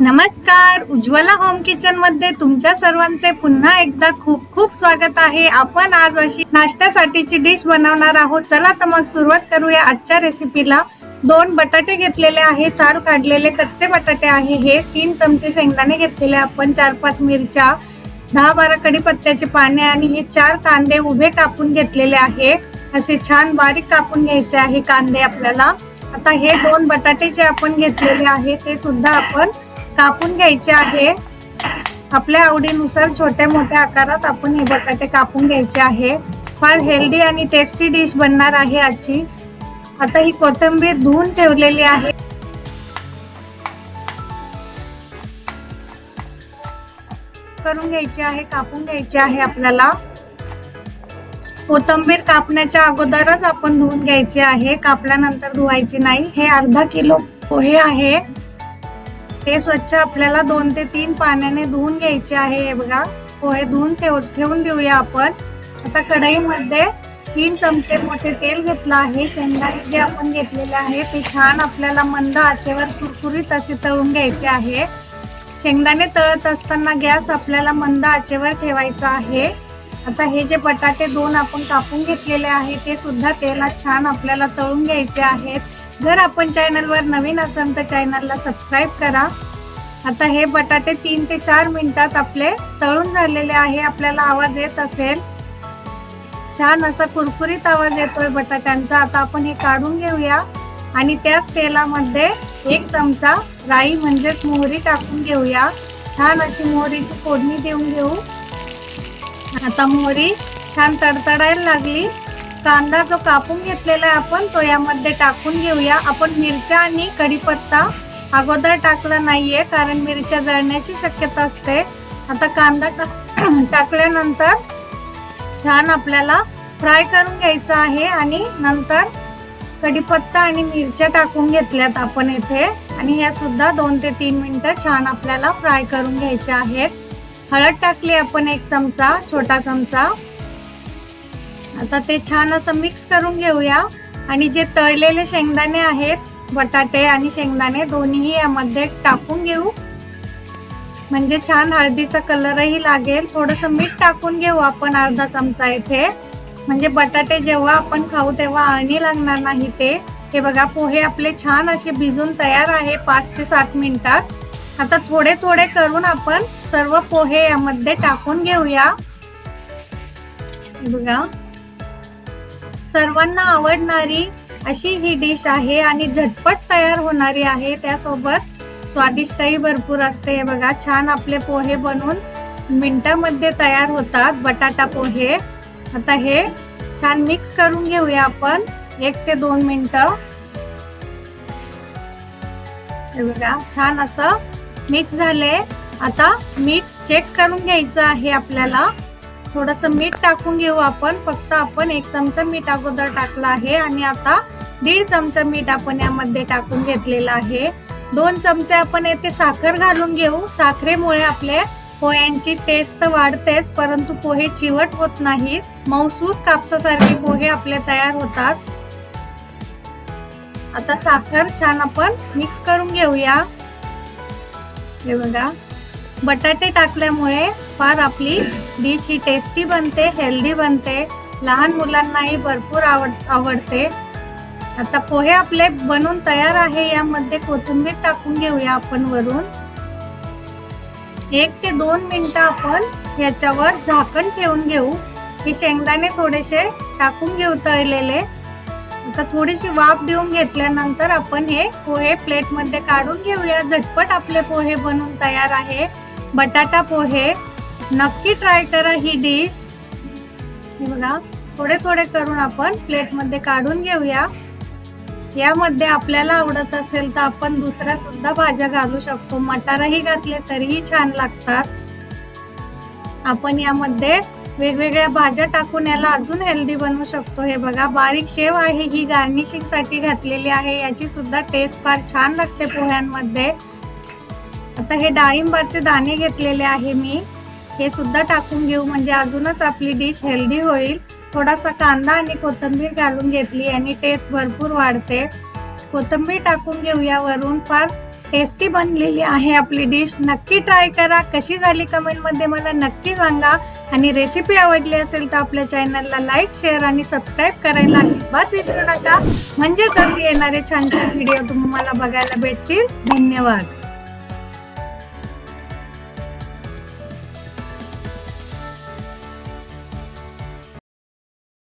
नमस्कार. उज्ज्वला होम किचनमध्ये तुमच्या सर्वांचे पुन्हा एकदा खूप खूप स्वागत आहे. आपण आज अशी नाश्त्यासाठीची डिश बनवणार आहोत. चला तर मग सुरुवात करूया आजच्या रेसिपीला दोन बटाटे घेतलेले आहे साल काढलेले कच्चे बटाटे आहे हे. तीन चमचे शेंगदाणे घेतलेले आपण चार पाच मिरच्या दहा बारा कडीपत्त्याचे पाने आणि हे चार कांदे उभे कापून घेतलेले आहे. असे छान बारीक कापून घ्यायचे आहे कांदे आपल्याला. आता हे दोन बटाटे जे आपण घेतलेले आहे ते सुद्धा आपण कापून घ्यायचे आहे. आपल्या आवडीनुसार छोट्या मोठ्या आकारात आपण हे बटाटे कापून घ्यायचे आहे. फार हेल्दी आणि टेस्टी डिश बनणार आहे आजची. आता ही कोथिंबीर धुवून ठेवलेली आहे. करून घ्यायची आहे कापून घ्यायची आहे आपल्याला. कोथिंबीर कापण्याच्या अगोदरच आपण धुवून घ्यायची आहे. कापल्यानंतर धुवायची नाही. हे अर्धा किलो पोहे आहे. ते स्वच्छ आपल्याला दोन ते तीन पाण्याने धुवून घ्यायचे आहे हे बघा. पोहे धुवून ठेव ठेवून देऊया आपण. आता कढईमध्ये तीन चमचे मोठे तेल घेतलं आहे. शेंगदाणे जे आपण घेतलेले आहे ते छान आपल्याला मंद आचेवर कुरकुरीत असे तळून घ्यायचे आहे. शेंगदाणे तळत असताना गॅस आपल्याला मंद आचेवर ठेवायचा आहे. आता हे जे बटाटे दोन आपण कापून घेतलेले आहे ते सुद्धा तेलात छान आपल्याला तळून घ्यायचे आहेत. जर आपण चॅनलवर नवीन असाल तर चॅनलला सबस्क्राईब करा. आता हे बटाटे तीन ते चार मिनिटात आपले तळून झालेले आहे. आपल्याला आवाज येत असेल. छान असा कुरकुरीत आवाज येतोय बटाट्यांचा. आता आपण हे काढून घेऊया. आणि त्याच तेलामध्ये एक चमचा राई म्हणजेच मोहरी टाकून घेऊया. छान अशी मोहरीची फोडणी देऊन घेऊ. आता मोहरी छान तडतडायला लागली. कांदा जो कापून घेतलेला आहे आपण तो यामध्ये टाकून घेऊया. आपण मिरच्या आणि कढीपत्ता अगोदर टाकला नाहीये कारण मिरच्या जळण्याची शक्यता असते. आता कांदा टाकल्यानंतर छान आपल्याला फ्राय करून घ्यायचा आहे आणि नंतर कढीपत्ता आणि मिरच्या टाकून घेतल्यात आपण येथे आणि ह्या सुद्धा दोन ते तीन मिनटं छान आपल्याला फ्राय करून घ्यायच्या आहेत. हळद टाकली आपण एक चमचा छोटा चमचा. आता ते छान असं मिक्स करून घेऊया. आणि जे तळलेले शेंगदाणे आहेत बटाटे आणि शेंगदाणे दोन्हीही यामध्ये टाकून घेऊ. म्हणजे छान हळदीचा कलरही लागेल. थोडस मीठ टाकून घेऊ आपण अर्धा चमचा इथे. म्हणजे बटाटे जेव्हा आपण खाऊ तेव्हा अळणी लागणार नाही ते. हे बघा पोहे आपले छान असे भिजून तयार आहे पाच ते सात मिनिटात. आता थोडे थोडे करून आपण सर्व पोहे यामध्ये टाकून घेऊया. बघा. सर्वांना आवडणारी अशी ही डिश आहे आणि झटपट तयार होणारी आहे. त्यासोबत स्वादिष्टही भरपूर असते. बघा छान आपले पोहे बनवून मिनटामध्ये तयार होतात. बटाटा पोहे. आता हे छान मिक्स करून घेऊया आपण. एक ते दोन मिनटं. बघा छान असं मिक्स झाले. आता मीठ चेक करून घ्यायचं आहे आपल्याला. थोडस मीठ टाकून घेऊ आपण. फक्त आपण एक चमचा मीठ अगोदर टाकला आहे आणि आता दीड चमचा मीठ आपण यामध्ये टाकून घेतलेलं आहे. दोन चमचे आपण येथे साखर घालून घेऊ. साखरेमुळे आपले पोह्यांची टेस्ट तर वाढतेच परंतु पोहे चिवट होत नाहीत. मौसूद कापसासारखे पोहे आपले तयार होतात. आता साखर छान आपण मिक्स करून घेऊया. हे बघा. बटाटे टाकल्यामुळे फार आपली डिश ही टेस्टी बनते हेल्दी बनते लहान मुलांनाही भरपूर आवड आवडते. आता पोहे आपले बनून तयार आहे यामध्ये कोथिंबीर टाकून घेऊया आपण वरून. एक ते दोन मिनिटं आपण याच्यावर झाकण ठेवून घेऊ. हे शेंगदाणे थोडेसे टाकून घेऊ तळलेले. आता थोडीशी वाफ देऊन घेतल्यानंतर आपण हे पोहे प्लेटमध्ये काढून घेऊया. झटपट आपले पोहे बनून तयार आहे. बटाटा पोहे नक्की ट्राय करा ही डिश हे बघा थोडे थोडे करून आपण प्लेटमध्ये काढून घेऊया. यामध्ये आपल्याला आवडत असेल तर आपण दुसऱ्या सुद्धा भाज्या घालू शकतो. मटारही घातले तरीही छान लागतात. आपण यामध्ये वेगवेगळ्या भाज्या टाकून याला अजून हेल्दी बनवू शकतो. हे बघा बारीक शेव आहे ही गार्निशिंगसाठी घातलेली आहे. याची सुद्धा टेस्ट फार छान लागते पोह्यांमध्ये. आता हे डाळिंबाचे दाणे घेतलेले आहे मी. हे सुद्धा टाकून घेऊ. म्हणजे अजूनच आपली डिश हेल्दी होईल. थोडासा कांदा आणि कोथिंबीर घालून घेतली आणि टेस्ट भरपूर वाढते. कोथिंबीर टाकून घेऊया. वरून फार टेस्टी बनलेली आहे आपली डिश नक्की ट्राय करा. कशी झाली कमेंटमध्ये मला नक्की सांगा. आणि रेसिपी आवडली असेल तर आपल्या चॅनलला लाईक शेअर आणि सबस्क्राईब करायला अजिबात विसरू नका. म्हणजेच असे येणारे छान छान व्हिडिओ तुम्हाला बघायला भेटतील. धन्यवाद.